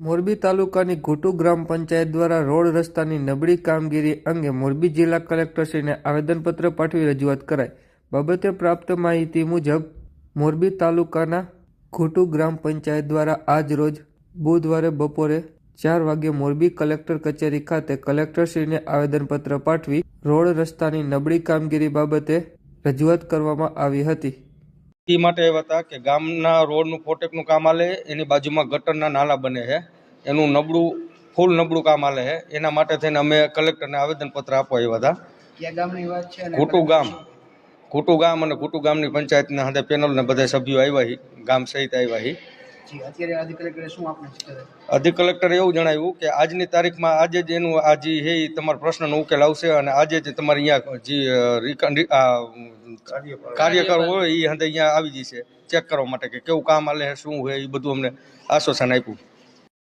મોરબી તાલુકાની ઘોટુ ગ્રામ પંચાયત દ્વારા રોડ રસ્તાની નબળી કામગીરી અંગે મોરબી જિલ્લા કલેક્ટરશ્રીને આવેદનપત્ર પાઠવી રજૂઆત કરાઈ. બાબતે પ્રાપ્ત માહિતી મુજબ, મોરબી તાલુકાના ઘોટુ ગ્રામ પંચાયત દ્વારા આજ રોજ બુધવારે બપોરે ચાર વાગ્યે મોરબી કલેક્ટર કચેરી ખાતે કલેક્ટરશ્રીને આવેદનપત્ર પાઠવી રોડ રસ્તાની નબળી કામગીરી બાબતે રજૂઆત કરવામાં આવી હતી. એ માટે એવા હતા કે ગામના રોડનું ફોટેકનું કામ હાલે એની બાજુમાં ગટરના નાલા બને છે. એનું નબળું ફૂલ નબળું કામ હાલે છે. એના માટે થઈને અમે કલેક્ટરને આવેદનપત્ર આપવા આવ્યા હતા. ઘૂટું ગામ. ખોટું ગામ અને ઘૂટું ગામની પંચાયતના સાથે પેનલને બધા સભ્યો આવ્યા ગામ સહિત આવ્યા અધિક કલેક્ટર એવું જણાવ્યું કે આજની તારીખમાં આજે જ એનું આ જે હે એ તમારા પ્રશ્નનો ઉકેલ આવશે અને આજે જ તમારે અહીંયા જે કાર્યકર. હોય એ હંધે અહીંયા આવી જશે. ચેક કરવા માટે કે કેવું કામ હાલે છે શું હોય એ બધું અમને આશ્વાસન આપ્યું.